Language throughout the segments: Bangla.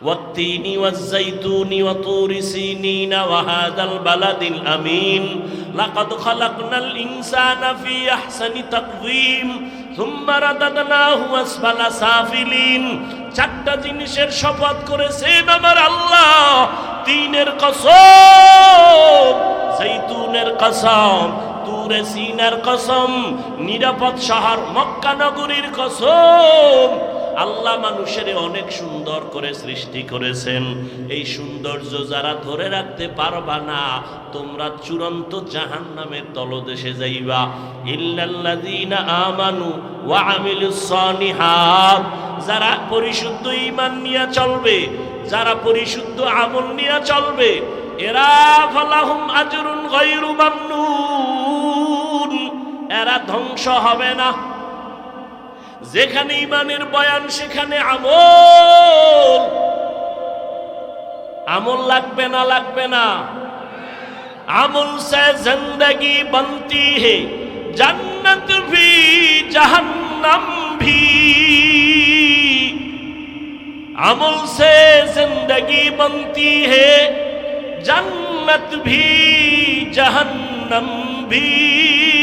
والتين والزيتون وطور سينين وهذا البلد الأمين لقد خلقنا الإنسان في أحسن تقويم ثم رددناه أسفل سافلين চারটা জিনিসের শপথ করেছেন আমার আল্লাহ তিনের কসম জৈতুনের কসম তুরে সিনার কসম নিরাপদ শহর মক্কা নগরীর কসম আল্লাহ মানুষের অনেক সুন্দর করে সৃষ্টি করেছেন। এই সৌন্দর্য যারা ধরে রাখতে পারবা না, তোমরা চূড়ান্ত জাহান নামের তলদেশে যাইবা। আমানু যারা পরিশুদ্ধ ইমান নিয়ে চলবে, যারা পরিশুদ্ধ আমল নিয়ে চলবে, এরা ফালাহুম আজরুন মামনুন। এরা ধ্বংস হবে না। যেখানে ইমানের বয়ান, সেখানে আমল। আমল লাগবে না লাগবে না। আমল সে জিন্দগি বনতি হে, জন্নত ভি, জাহান্নাম ভি। আমল সে জিন্দগি বনতি হে, জন্নত ভি, জাহান্নাম ভি।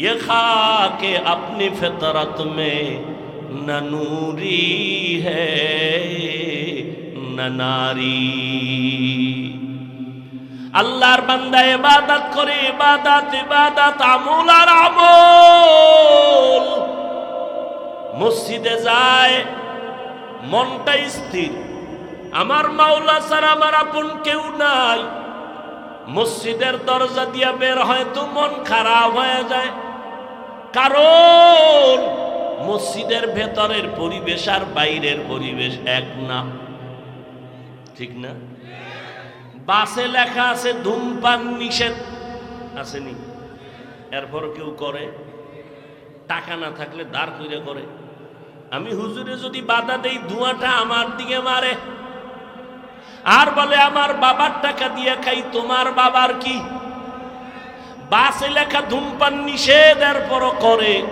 ये खाक अपनी फितरत में न नूरी है न नारी আল্লাহর বান্দা ইবাদত করে ইবাদত ইবাদত আমল আর আমল মসজিদে যায় মনটা স্থির আমার মাওলা স্যার আমার আপন কেউ নাই মসজিদের দরজা দিয়া বের হয় তো মন খারাপ হয়ে যায় কারণ মসজিদের ভেতরের পরিবেশ আর বাইরের পরিবেশ এক না। ঠিক না? বাসে লেখা আছে, ধূমপান নিষেধ। আসেনি। এরপর কেউ করে? টাকা না থাকলে দাঁড় করে করে। আমি হুজুরে যদি বাধা দেই, ধোঁয়াটা আমার দিকে মারে। আর বলে, আমার বাবার টাকা দিয়ে খাই, তোমার বাবার কি? বাসে লেখা ধূমপান নিষেধ, এরপরও করে।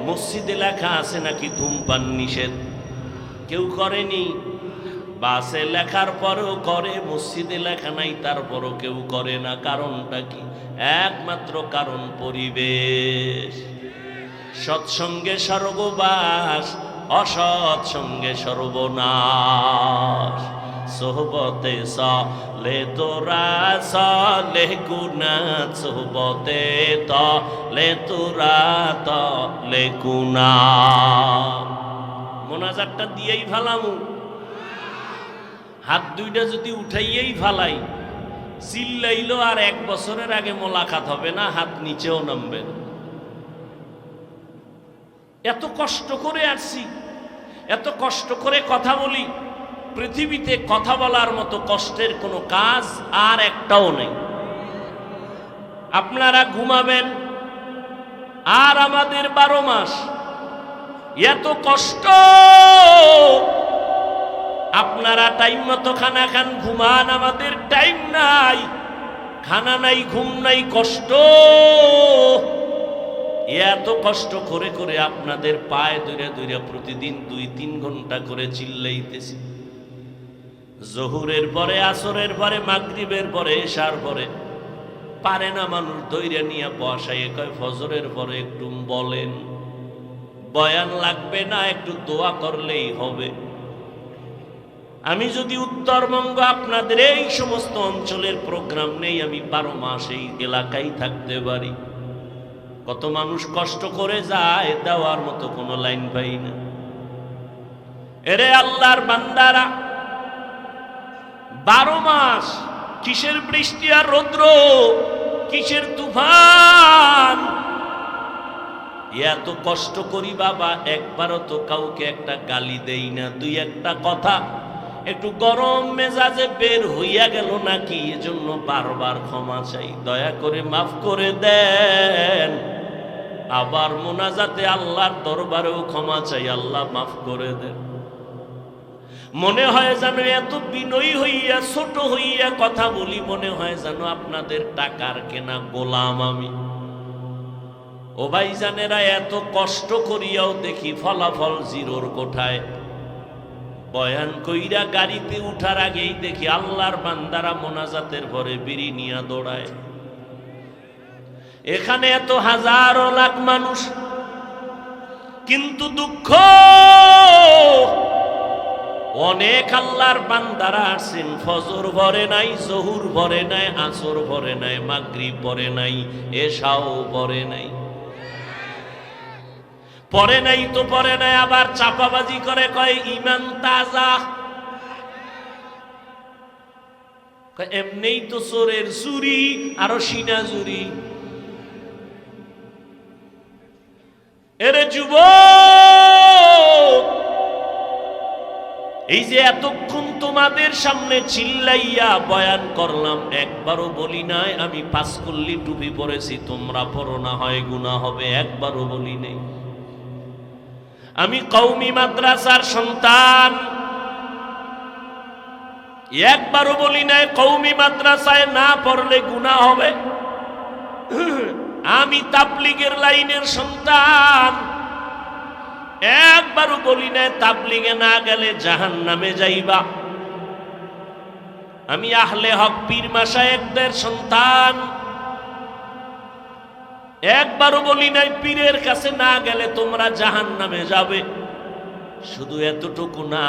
মসজিদে লেখা আছে নাকি ধূমপান নিষেধ? কেউ করেনি। বাসে লেখার পরেও করে, মসজিদে লেখা নাই, তারপরও কেউ করে না। কারণটা কি? একমাত্র কারণ পরিবেশ। সৎসঙ্গে স্বর্গবাস, অসৎসঙ্গে সর্বনাশ। সোহবতে সলে তোরা, সলে গুনা, সোহবতে তলে তোরা তলে গুনা। মোনাজারটা দিয়েই ফালামু হাত দুইটা যদি উঠাইয়েই ফালাই চিল্লাইলো আর এক বছরের আগে মোলাকাত হবে না, হাত নিচেও নামবে এত কষ্ট করে আসছি, এত কষ্ট করে কথা বলি পৃথিবীতে কথা বলার মতো কষ্টের কোনো কাজ আর একটাও নেই। আপনারা ঘুমাবেন আর আমাদের বারো মাস। এত কষ্ট! আপনারা টাইম মতো খানা খান, ঘুমান, আমাদের টাইম নাই। খানা নাই, ঘুম নাই, কষ্ট! এত কষ্ট করে করে আপনাদের পায়ে দূরে দূরে প্রতিদিন দুই তিন ঘণ্টা করে চিল্লাইতেছি। জহুরের পরে, আসরের পরে, মাগরিবের পরে, এশার পরে। পারে না মানুষ দৈরে নিয়ে বসাই কয় ফজরের পরে একটু বলেন। বয়ান লাগবে না, একটু দোয়া করলেই হবে। আমি যদি উত্তরবঙ্গ আপনাদের এই সমস্ত অঞ্চলের প্রোগ্রাম নেই, আমি বারো মাস এই এলাকায় থাকতে পারি। কত মানুষ কষ্ট করে যায়, দেওয়ার মতো কোনো লাইন পাই না। এরে আল্লাহর বান্দারা বারো মাস, কিসের বৃষ্টি আর রৌদ্র? কিসের তুফান? এত কষ্ট করি বাবা, একবারও তো কাউকে একটা গালি দেই না, দুই একটা কথা। একটু গরম মেজাজে বের হইয়া গেল নাকি, এজন্য বারবার ক্ষমা চাই। দয়া করে মাফ করে দেন। আবার মোনাজাতে আল্লাহর দরবারেও ক্ষমা চাই, আল্লাহ মাফ করে দেন। মনে হয় যেন এত বিনয়ী হইয়া, ছোট হইয়া কথা বলি, মনে হয় যেন আপনাদের টাকার কেনা গোলাম আমি। ও ভাইজানেরা, এত কষ্ট করিয়াও দেখি ফলাফল জিরোর কোঠায়। বয়ান কইরা গাড়িতে উঠার আগেই দেখি আল্লাহর বান্দারা মোনাজাতের পরে বিড়ি নিয়ে দৌড়ায়। এখানে এত হাজারো লাখ মানুষ, কিন্তু দুঃখ অনেক আল্লাহর বান্দারা আসছেন ফজর ভরে নাই, জহুর ভরে নাই, আসর ভরে নাই, মাগরিব ভরে নাই, এশাও ভরে নাই। পরে নাই তো পরে নাই, আবার চাপাবাজি করে কয়, ইমান তাজা। এমনিই তো চোরের চুরি, আরও সিনা চুরি। এরে যুব এই যে এতক্ষণ তোমাদের সামনে চিল্লাইয়া বয়ান করলাম, একবারও বলি নাই, আমি পাস করলি টুপি পরেছি, তোমরা পড়ো না, হয় গুণা হবে, একবারও বলি নেই। আমি কৌমি মাদ্রাসার সন্তান, একবারও বলি নাই কৌমি মাদ্রাসায় না পড়লে গুণা হবে। আমি তাবলিগের লাইনের সন্তান একবারও বলি নাই, তাবলিগে না গেলে জাহান নামে যাইবা। আমি আহলে হক পীর মাসায়েকদের সন্তান। একবারও বলি নাই, পীরের কাছে না গেলে তোমরা জাহান নামে যাবে। শুধু এতটুকু না,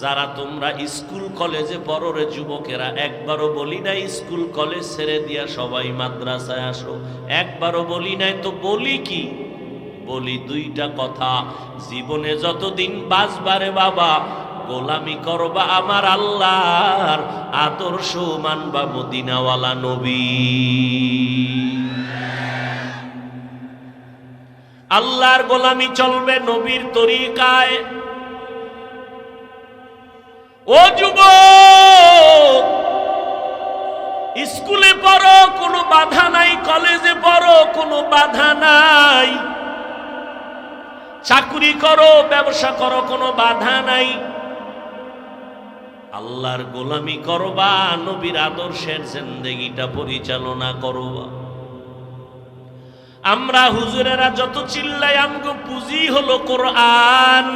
যারা তোমরা স্কুল কলেজে পড়ো রে যুবকেরা, একবারও বলি নাই স্কুল কলেজ ছেড়ে দিয়া সবাই মাদ্রাসায় আসো। একবারও বলি নাই তো বলি কি? বলি দুইটা কথা। জীবনে যতদিন বাঁচবারে বাবা, গোলামি করবা আমার আল্লাহর আদর্শ মানবা মদিনাওয়ালা নবী। আল্লাহর গোলামি চলবে নবীর তরিকায়। ও যুব স্কুলে পড়ো, কোনো বাধা নাই, কলেজে পড়ো, কোনো বাধা নাই। চাকরি করো, ব্যবসা করো, কোনো বাধা নাই। আল্লাহর গোলামি করবা, নবীর আদর্শের জিন্দেগিটা পরিচালনা করবা। আমরা হুজুরেরা যত চিল্লাই আমগো পুঁজি হলো কোরআন।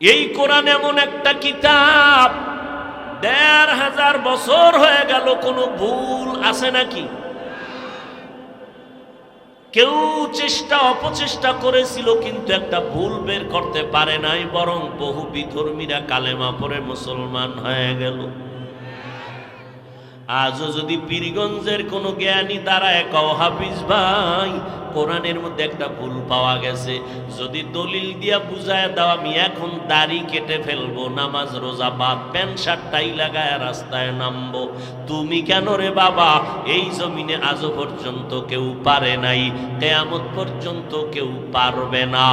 এই কোরআন এমন একটা কিতাব, দেড় হাজার বছর হয়ে গেল, কোনো ভুল আছে নাকি? কেউ চেষ্টা, অপচেষ্টা করেছিল, কিন্তু একটা ভুল বের করতে পারে নাই, বরং বহু বিধর্মীরা কালেমা পরে মুসলমান হয়ে গেল। আজও যদি পীরগঞ্জের কোনো জ্ঞানী দ্বারা কও হাফিজ ভাই কোরআনের মধ্যে একটা ভুল পাওয়া গেছে। যদি দলিল দিয়া বুঝায় দাও, আমি এখন দাড়ি কেটে ফেলব, নামাজ, রোজা বাদ প্যান্ট শার্টটাই লাগায় রাস্তায় নামবো। তুমি কেন রে বাবা? এই জমিনে আজও পর্যন্ত কেউ পারে নাই, কেয়ামত পর্যন্ত কেউ পারবে না।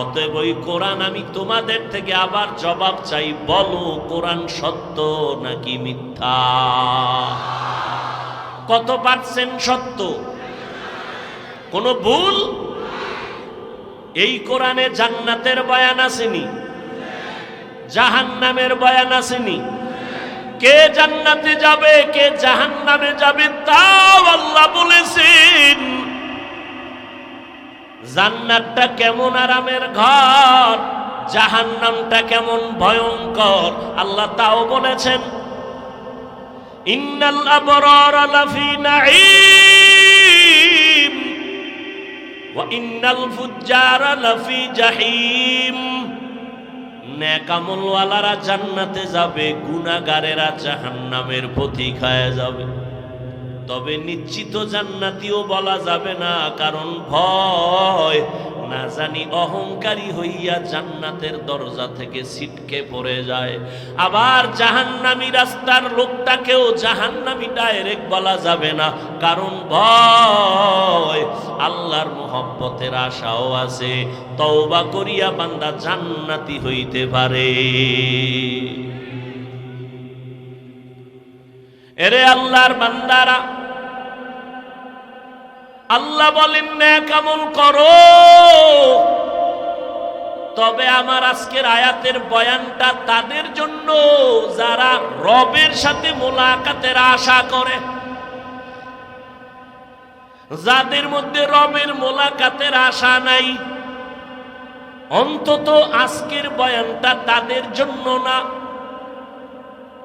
অতএব ওই কোরআন আমি তোমাদের থেকে আবার জবাব চাই, বলো, কোরআন সত্য নাকি মিথ্যা? কত পার্সেন্ট সত্য? কোনো ভুল? এই কোরআনে জান্নাতের বয়ান আসেনি। জাহান্নামের বয়ান আসেনি। কে জান্নাতে যাবে, কে জাহান্নামে যাবে, তাও আল্লাহ বলেছেন। জান্নাতটা কেমন আরামের ঘর, জাহান্নামটা কেমন ভয়ঙ্কর, আল্লাহ তাও বলেছেন, ইন্নাল আবরার লাফি নাঈম। ইন্নাল ফুজ্জারা লাফি জাহিম। নেকামলওয়ালারা জান্নাতে যাবে, গুনাহগারেরা জাহান্নামের খায় যাবে। তবে নিশ্চিত জান্নাতিও বলা যাবে না, কারণ ভয় না জানি অহংকারী হইয়া জান্নাতের দরজা থেকে ছিটকে পড়ে যায়। আবার জাহান্নামী রাস্তার লোকটাকেও জাহান্নামী ডাইরেক্ট বলা যাবে না, কারণ ভয়, আল্লাহর মোহব্বতের আশাও আছে। তওবা করিয়া বান্দা জান্নাতি হইতে পারে। এরে আল্লাহর বান্দারা আল্লাহ বলেন না কেমন করো। তবে আমার আজকের আয়াতের বয়ানটা তাদের জন্য, যারা রবের সাথে মোলাকাতের আশা করে, যাদের মধ্যে রবের মোলাকাতের আশা নাই, অন্তত আজকের বয়ানটা তাদের জন্য না।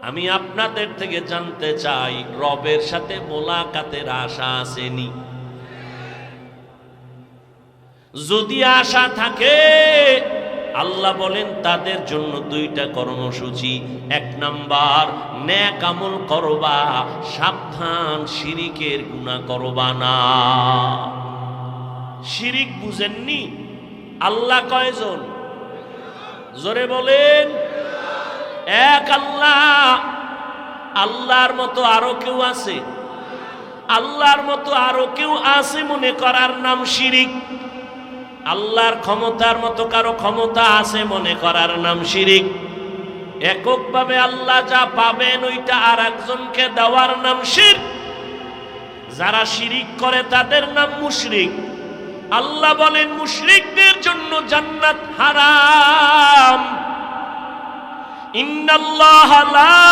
আমি আপনাদের থেকে জানতে চাই, রবের সাথে মোলাকাতের আশা আসেনি। যদি আশা থাকে, আল্লাহ বলেন, তাদের জন্য দুইটা কর্মসূচি। এক নাম্বার, ন্যাক আমল করবা, সাবধান শিরিকের গুণা করবা না। শিরিক বুঝেননি? আল্লাহ কয়জন? জোরে বলেন। এক আল্লাহ। আল্লাহর মতো আরও কেউ আছে? আল্লাহর মতো আরও কেউ আছে মনে করার নাম শিরিক। আল্লাহর ক্ষমতার মতো কারও ক্ষমতা আছে মনে করার নাম শিরিক। এককভাবে আল্লাহ যা পাবেন ওইটা আর একজনকে দেওয়ার নাম শির যারা শিরিক করে তাদের নাম মুশরিক। আল্লাহ বলেন, মুশরিকদের জন্য জান্নাত হারাম। ইন্নাল্লাহ লা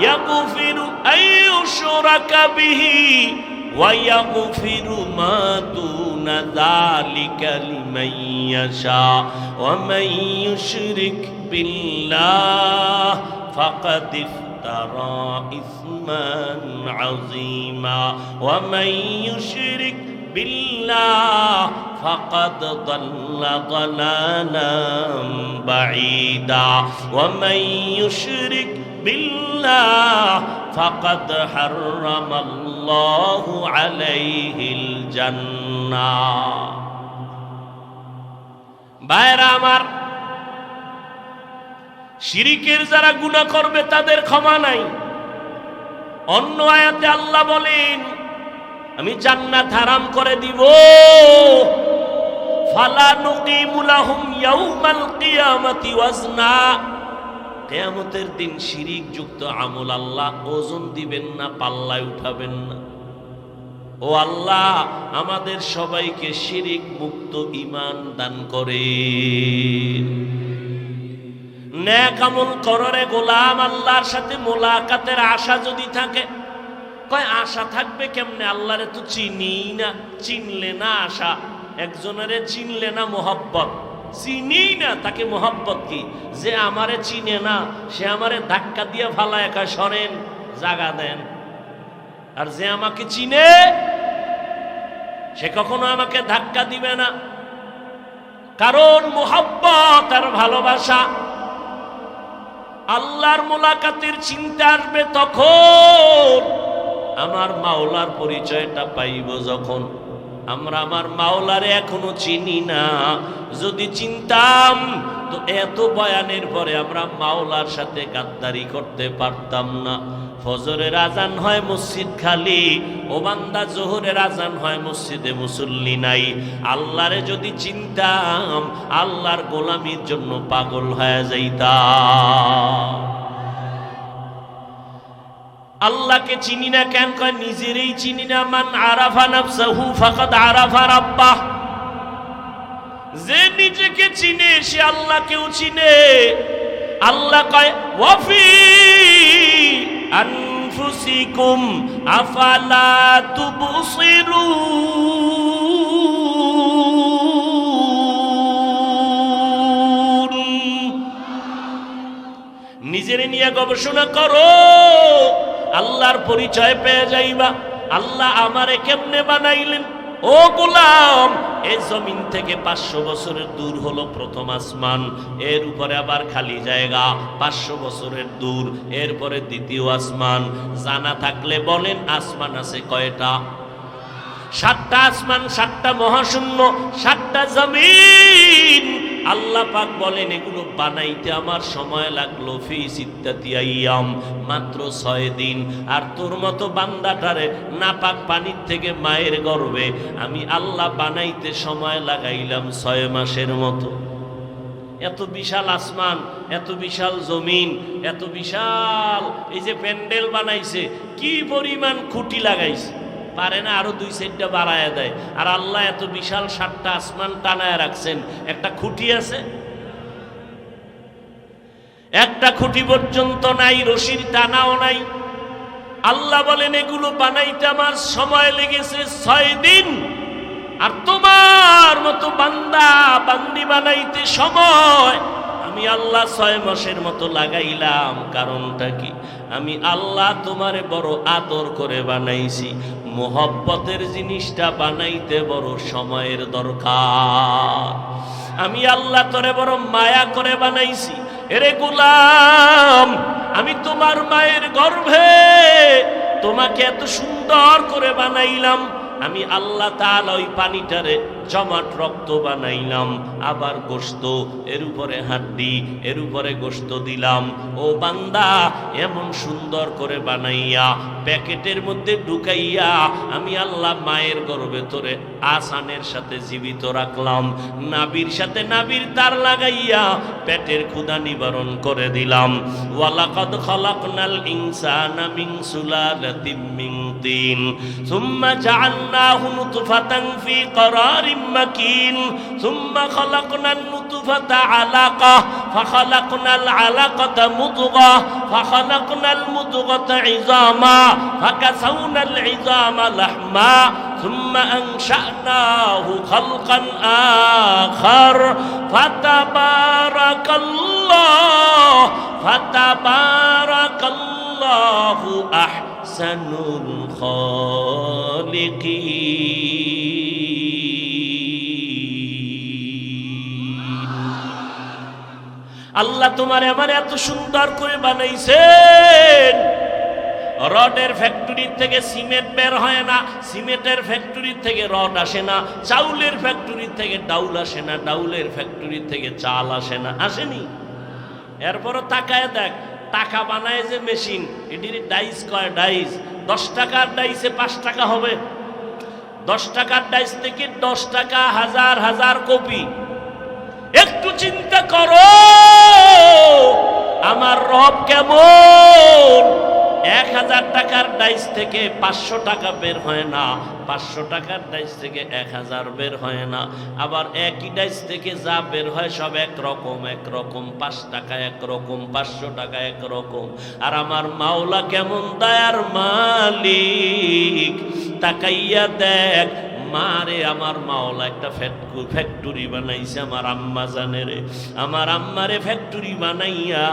ইয়াগফিরু আইয়ুশরাকা বিহি। ويغفر ما دون ذلك لمن يشاء ومن يشرك بالله فقد افترى اثما عظيما ومن يشرك بالله فقد ضل ضلالا بعيدا ومن يشرك بالله فقد حرم الله عليه الجنة বাইরা আমার শিরিকের যারা গুণা করবে তাদের ক্ষমা নাই অন্য আয়াতে আল্লাহ বলেন আমি জান্নাত হারাম করে দিব ফালা নুকিমুলাহুম ইয়াউমাল কিয়ামাতি ওয়াজনা কিয়ামতের দিন শিরিক যুক্ত আমল আল্লাহ ওজন দিবেন না, পাল্লায় উঠাবেন না। ও আল্লাহ, আমাদের সবাইকে শিরিক মুক্ত ইমান দান করে ন্যাক আমল কররে গোলাম আল্লাহর সাথে মোলাকাতের আশা যদি থাকে, কয়, আশা থাকবে কেমনে? আল্লাহরে তো চিনি না, চিনলে না আশা, একজনেরে চিনলে না মোহব্বত। চিনি না, তাকে মোহব্বত কি? যে আমারে চিনে না, সে আমারে ধাক্কা দিয়ে ফালা একা সরেন, জাগা দেন। আর যে আমাকে চিনে, সে কখনো আমাকে ধাক্কা দিবে না। কারণ মোহব্বত আর ভালোবাসা, আল্লাহর মোলাকাতের চিন্তা আসবে তখন। আমার মাওলার পরিচয়টা পাইব যখন। আমরা আমার মাওলারে এখনও চিনি না। যদি চিনতাম, তো এত বয়ানের পরে আমরা মাওলার সাথে গাদ্দারি করতে পারতাম না। ফজরের আজান হয় মসজিদ খালি, ও বান্দা জোহরের আজান হয় মসজিদে মুসল্লি নাই। আল্লাহরে যদি চিনতাম, আল্লাহর গোলামির জন্য পাগল হয়ে যাইতাম। আল্লাহকে চিনি না কেন কয়, নিজেরই চিনি না, মান আরাফা নাফসাহু ফাকাদ আরাফা রাব্বাহ। যে নিজেকে চিনে, সে আল্লাহকেও চিনে। আল্লাহ কয়, ওয়াফি আনফুসিকুম, আফালা তুবসিরুন নিজেরে নিয়ে গবেষণা করো। আল্লাহর পরিচয় পেয়ে যাইবা। আল্লাহ আমারে কেমনে বানাইলেন? ও গোলাম এই জমিন থেকে পাঁচশো বছরের দূর হলো প্রথম আসমান, এর উপরে আবার খালি জায়গা, পাঁচশো বছরের দূর, এরপরে দ্বিতীয় আসমান। জানা থাকলে বলেন, আসমান আছে কয়টা? সাতটা আসমান, সাতটা মহাশূন্য, সাতটা জমিন। আল্লাহ পাক বলেন, এগুলো বানাইতে আমার সময় লাগল ফি সিদ্দাতি আইয়াম, মাত্র ছয় দিন। আর তোর মতো বান্দাটারে নাপাক পানির থেকে মায়ের গর্বে আমি আল্লাহ বানাইতে সময় লাগাইলাম ছয় মাসের মতো। এত বিশাল আসমান, এত বিশাল জমিন, এত বিশাল এই যে প্যান্ডেল বানাইছে, কি পরিমাণ খুঁটি লাগাইছে। পারে না, আরও দুই সাইডটা বাড়ায় দেয়। আর আল্লাহ এত বিশাল সাতটা আসমান টানায় রাখছেন। একটা খুঁটি আছে? একটা খুঁটি পর্যন্ত নাই, রশির টানাও নাই। আল্লাহ বলেন, এগুলো বানাইতে আমার সময় লেগেছে ছয় দিন। আর তোমার মতো বান্দা বান্দি বানাইতে সময় আমি আল্লাহ ছয় মাসের মতো লাগাইলাম। কারণটা কি? আমি আল্লাহ তোমারে বড় আদর করে বানাইছি। মোহব্বতের জিনিসটা বানাইতে বড় সময়ের দরকার। আমি আল্লাহ তোরে বড় মায়া করে বানাইছি। এরে গুলাম, আমি তোমার মায়ের গর্ভে তোমাকে এত সুন্দর করে বানাইলাম। আমি আল্লাহ তাল ওই পানিটারে জমাট রক্ত বানাইলাম, আবার গোস্ত এর উপরে হাড্ডি, এর উপরে গোস্ত দিলাম। ও বান্দা, এমন সুন্দর করে বানাইয়া, প্যাকেটের মধ্যে ঢুকাইয়া, আমি আল্লাহ মায়ের গর্ভে তোরে আসানের সাথে জীবিত রাখলাম। নাবির সাথে নাবির তার লাগাইয়া, পেটের ক্ষুদা নিবারণ করে দিলাম। ওয়ালাকাদ খালাকনাল ইনসানা মিন সুলালাতিম মিন তিন, সুম্মা জাআলনাহু নুতফাতান ফি مكين ثم خلقنا النطفة علقة فخلقنا العلقة مضغة فخلقنا المضغة عظاما فكسونا العظام لحما ثم أنشأناه خلقا آخر. فتبارك الله فتبارك الله أحسن الخالقين. আল্লাহ তোমার আমার এত সুন্দর করে বানাইছেন। রডের ফ্যাক্টরি থেকে সিমেন্ট বের হয় না, সিমেন্টের ফ্যাক্টরি থেকে রড আসে না, চাউলের ফ্যাক্টরি থেকে ডাউল আসে না, ডাউলের ফ্যাক্টরি থেকে চাল আসে না, আসেনি। এরপরও তাকায় দেখ, টাকা বানায় যে মেশিন, এটির ডাইস কয় ডাইস? দশ টাকার ডাইসে পাঁচ টাকা হবে। দশ টাকার ডাইস থেকে দশ টাকা, হাজার হাজার কপি। একটু চিন্তা করো। আমার রব কেমন? এক হাজার টাকার ডাইস থেকে পাঁচশো টাকা বের হয় না, পাঁচশো টাকার ডাইস থেকে এক হাজার বের হয় না। আবার একই ডাইস থেকে যা বের হয় সব এক রকম এক রকম পাঁচ টাকা এক রকম পাঁচশো টাকা এক রকম আর আমার মাওলা কেমন, দায়ার মালিক, তাকাইয়া দেখ মারে, আমার মাওলা একটা ফ্যাক্টরি বানাইছে আমার আম্মা জানে রে আমার আম্মারে ফ্যাক্টরি বানাইয়া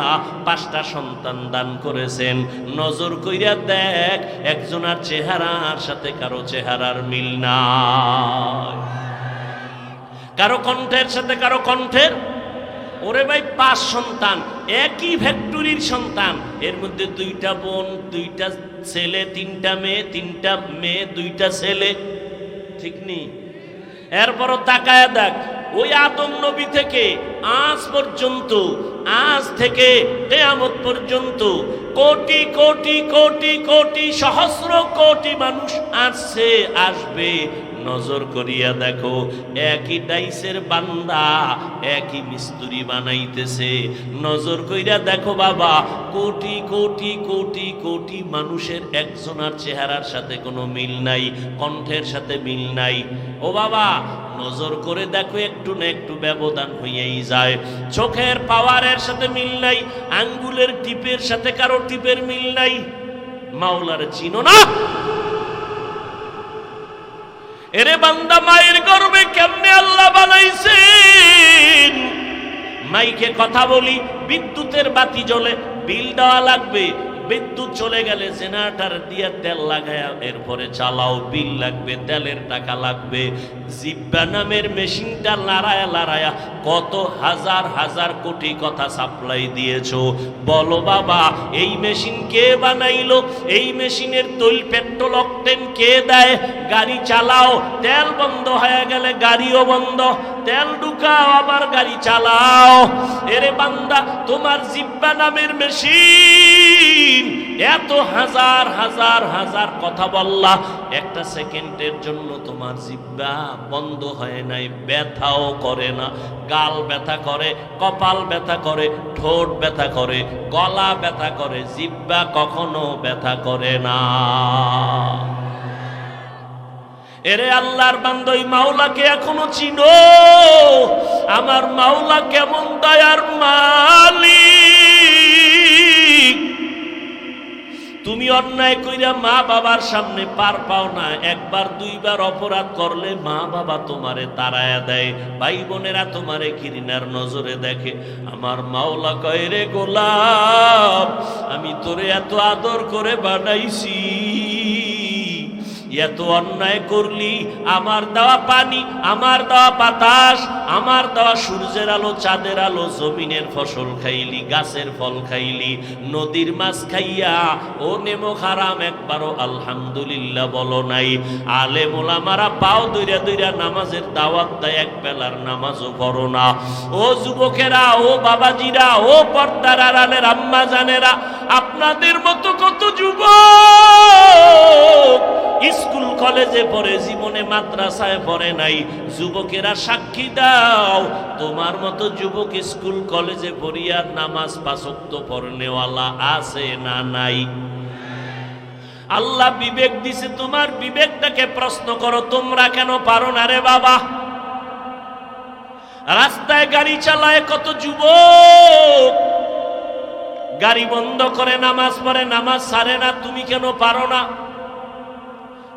পাঁচটা সন্তান দান করেছেন। নজর কইরা দেখ, একজনের চেহারার সাথে কারও চেহারার মিল নাই। কারও কণ্ঠের সাথে কারও কণ্ঠের? ওরে ভাই, পাঁচ সন্তান, একই ফ্যাক্টরির সন্তান। এর মধ্যে দুইটা বোন, দুইটা ছেলে, তিনটা মেয়ে তিনটা মেয়ে, দুইটা ছেলে। ঠিক নেই। এরপরও তাকায় দেখ, ওই আদম নবী থেকে আজ পর্যন্ত, আজ থেকে কেয়ামত পর্যন্ত কোটি কোটি কোটি কোটি, সহস্র কোটি মানুষ আসছে, আসবে। নজর করিয়া দেখো, একই ডাইসের বান্দা একই মিস্তুরি বানাইতেছে। নজর কইরা দেখো বাবা, কোটি কোটি কোটি কোটি মানুষের একজনার চেহারার সাথে কোনো মিল নাই, কণ্ঠের সাথে মিল নাই। ও বাবা, নজর করে দেখো একটু না একটু ব্যবধান হইয়াই যায়। চোখের পাওয়ারের সাথে মিল নাই, আঙ্গুলের টিপের সাথে কারও টিপের মিল নাই। মাওলার চিনো না! এরে বান্দা মায়ের গর্বে কেমনে আল্লাহ বানাইছেন? মাইকে কথা বলি, বিদ্যুতের বাতি জ্বলে বিল দেওয়া লাগবে বিদ্যুৎ চলে গেলে জেনারেটার দিয়ে তেল লাগায়া এরপরে চালাও, বিল লাগবে, তেলের টাকা লাগবে। জিব্বা নামের মেশিনটা লাড়ায়া লাড়ায়া কত হাজার হাজার কোটি কথা সাপ্লাই দিয়েছ। বলো বাবা, এই মেশিন কে বানাইলো? এই মেশিনের তৈল পেট্রোল, অকটেন কে দেয়? গাড়ি চালাও, তেল বন্ধ হয়ে গেলে গাড়িও বন্ধ। তেল ঢুকাও, আবার গাড়ি চালাও। এরে বান্দা, তোমার জিব্বা নামের মেশিন এত হাজার হাজার হাজার কথা বললা। একটা সেকেন্ডের জন্য তোমার জিব্বা বন্ধ হয় নাই, ব্যথাও করে না। গাল ব্যথা করে, কপাল ব্যথা করে, ঠোঁট ব্যথা করে, গলা ব্যথা করে, জিব্বা কখনো ব্যথা করে না। এরে আল্লাহর বান্দই মাওলাকে এখনও চিনো? আমার মাওলা কেমন দয়ার মালিক? তুমি অন্যায় কইরা মা বাবার সামনে পার পাও না, একবার দুইবার অপরাধ করলে মা বাবা তোমারে তারায়া দেয়, ভাই বোনেরা তোমারে কিরিনার নজরে দেখে। আমার মাওলা কয় রে গোলাপ, আমি তোরে এত আদর করে বানাইছি। এত অন্যায় করলি, আমার দেওয়া পানি, আমার দেওয়া বাতাস, আমার দেওয়া সূর্যের আলো, চাঁদের আলো, জমিনের ফসল খাইলি, গাছের ফল খাইলি, নদীর মাছ খাইয়া, ও নেমো খারাম একবারও আলহামদুলিল্লাহ বলো নাই। আলে মোলামারা পাও দইরা দইরা নামাজের দাওয়াত দেয়, এক বেলার নামাজও করো না। ও যুবকেরা, ও বাবাজিরা, ও পর্দার আড়ালের আম্মা জানেরা আপনাদের মতো কত যুবক স্কুল কলেজে পড়ে, জীবনে মাদ্রাসায় পড়ে নাই। যুবকেরা সাক্ষী দাও, তোমার মতো যুবক স্কুল কলেজে পড়িয়া নামাজ পাশক্ত পড়নেওয়ালা আছে না নাই? আল্লাহ বিবেক দিছে, তোমার বিবেকটাকে প্রশ্ন করো, তোমরা কেন পারো না রে বাবা? রাস্তায় গাড়ি চালায় কত যুবক? গাড়ি বন্ধ করে নামাজ পড়ে, নামাজ সারে না, তুমি কেন পারো না?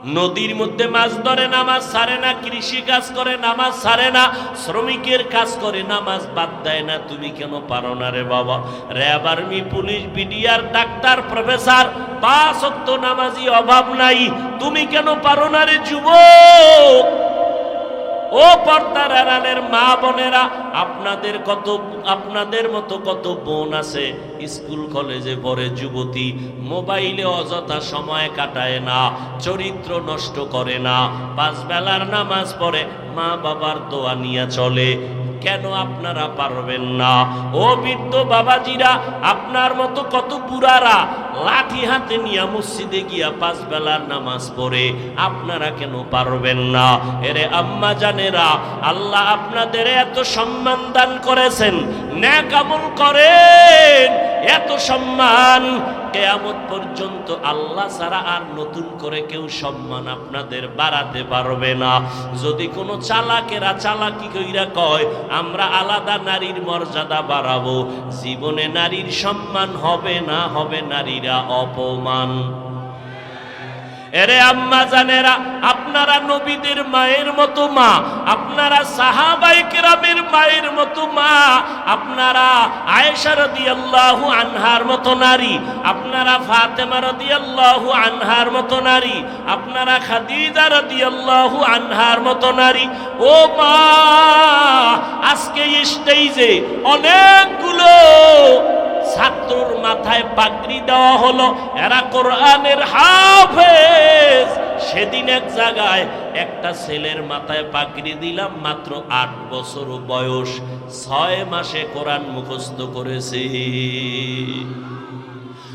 নদীর মধ্যে মাছ ধরে, নামাজ সারে না, কৃষি কাজ করে, নামাজ সারে না, শ্রমিকের কাজ করে, নামাজ বাদ দেয় না। তুমি কেন পারো না রে বাবা? র্যাব আর্মি, পুলিশ, বিডিআর, ডাক্তার, প্রফেসর, পাঁচ নামাজি অভাব নাই। তুমি কেন পারো না রে যুবক? ও পর্দার আড়ালের মা বোনেরা, আপনাদের কত, আপনাদের মতো কত বোন আছে? স্কুল, কলেজে পড়ে যুবতী, মোবাইলে অযথা সময় কাটায় না, চরিত্র নষ্ট করে না পাঁচ বেলার নামাজ পড়ে মা বাবার দোয়া নিয়ে চলে। কেন আপনারা পারবেন না? ও বৃদ্ধ বাবাজিরা, আপনার মতো কত বুড়ারা লাঠি হাতে নিয়ে মসজিদে গিয়া পাঁচ বেলার নামাজ পড়ে, আপনারা কেন পারবেন না? এরে আম্মা জানেরা, আল্লাহ আপনাদের এত সম্মান দান করেছেন ন্যাকামল করেন। এত সম্মান, কেয়ামত পর্যন্ত আল্লাহ ছাড়া আর নতুন করে কেউ সম্মান আপনাদের বাড়াতে পারবে না। যদি কোনো চালাকেরা চালাকি কইরা কয়, আমরা আলাদা নারীর মর্যাদা বাড়াবো, জীবনে নারীর সম্মান হবে না হবে নারীরা অপমান। এরে আম্মা জানেরা আপনারা নবীদের মায়ের মতো মা, আপনারা সাহাবাই কেরামের মায়ের মতো মা, আপনারা আয়েশা রাদিয়াল্লাহু আনহার মতো নারী, আপনারা ফাতেমা রাদিয়াল্লাহু আনহার মতো নারী, আপনারা খাদিজা রাদিয়াল্লাহু আনহার মতো নারী। ও মা, আজকে স্টেজে অনেকগুলো ছাত্রর মাথায় পাগড়ি দেওয়া হলো। এরা কোরআনের হাফেজ। সেদিন এক জায়গায় একটা ছেলের মাথায় পাকড়ি দিলাম, মাত্র আট বছর বয়স। ছয় মাসে কোরআন মুখস্থ করেছি।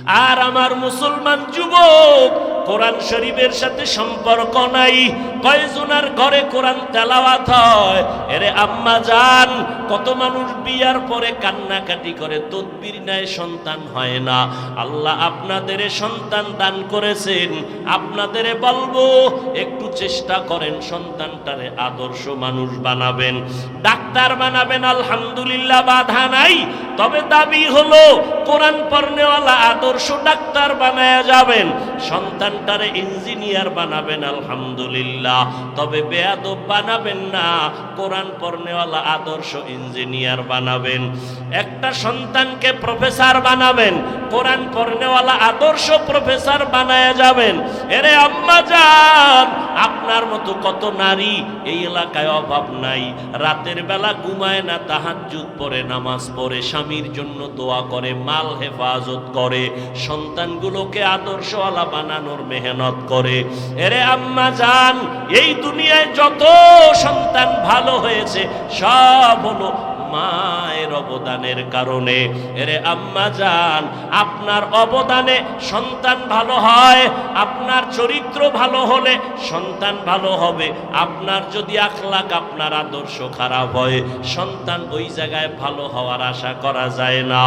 আর আমার মুসলমান যুবক কোরআন শরীফের সাথে সম্পর্ক নাই। কয়জনার ঘরে কোরআন তেলাওয়াত হয়? এরে আম্মা জান, কত মানুষ বিয়ার পরে কান্নাকাটি করে, তদবির নেয়, সন্তান হয় না। আল্লাহ আপনাদের সন্তান দান করেছেন। আপনাদের বলব, একটু চেষ্টা করেন সন্তানটারে আদর্শ মানুষ বানাবেন। ডাক্তার বানাবেন, আলহামদুলিল্লাহ, বাধা নাই। তবে দাবি হলো, কোরআন পড়নেওয়ালা আদর্শ ডাক্তার বানায়া যাবেন। সন্তানটারে ইঞ্জিনিয়ার বানাবেন, আলহামদুলিল্লাহ। তবে বেয়াদব বানাবেন না, কোরআন পড়নেওয়ালা আদর্শ ইঞ্জিনিয়ার বানাবেন। একটা সন্তানকে প্রফেসর বানাবেন, কোরআন পড়নেওয়ালা আদর্শ প্রফেসর বানায় যাবেন। এরে আম্মা যান আপনার মতো কত নারী এই এলাকায় অভাব নাই। রাতের বেলা ঘুমায় না, তাহাজ্জুদ পড়ে, নামাজ পড়ে, স্বামীর জন্য দোয়া করে, মাল হেফাজত করে। সন্তানগুলোকে আদর্শওয়ালা বানানোর মেহনত করে। এরে আম্মা জান এই দুনিয়ায় যত সন্তান ভালো হয়েছে সব হলো মায়ের অবদানের কারণে। এরে আম্মা যান আপনার অবদানে সন্তান ভালো হয়, আপনার চরিত্র ভালো হলে সন্তান ভালো হবে। আপনার যদি আখলাক, আপনার আদর্শ খারাপ হয়, সন্তান ওই জায়গায় ভালো হওয়ার আশা করা যায় না।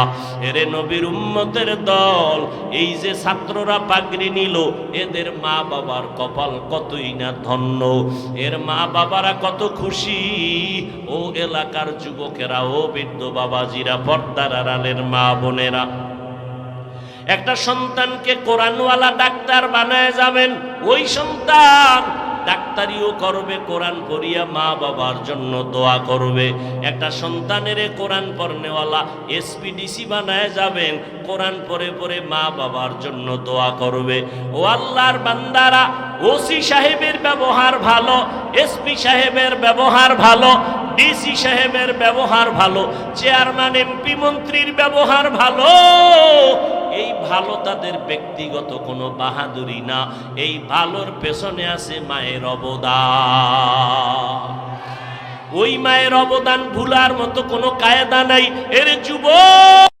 এরে নবীর উম্মতের দল, এই যে ছাত্ররা পাগড়ি নিল, এদের মা বাবার কপাল কতই না ধন্য। এর মা বাবারা কত খুশি, ও এলাকার যুবকেরা ও বৃদ্ধ বাবাজিরা, পর্দার আড়ালের মা বোনেরা। একটা সন্তানকে কোরআনওয়ালা ডাক্তার বানায় যাবেন, ওই সন্তান ডাক্তারিও করবে, কোরআন পড়িয়া মা বাবার জন্য দোয়া করবে। একটা সন্তানের কোরআন পড়নেওয়ালা এসপিডিসি বানায় যাবেন, কোরআন পড়ে পরে মা বাবার জন্য দোয়া করবে। ও আল্লাহর বান্দারা, ওসি সাহেবের ব্যবহার ভালো, এসপি সাহেবের ব্যবহার ভালো, ডিসি সাহেবের ব্যবহার ভালো, চেয়ারম্যান, এমপি মন্ত্রীর ব্যবহার ভালো। এই ভালো তাদের ব্যক্তিগত কোনো বাহাদুরি না। এই ভালোর পেছনে আছে মায়ের অবদান। ওই মায়ের অবদান ভুলার মতো কোনো কায়দা নাই। এর যুবক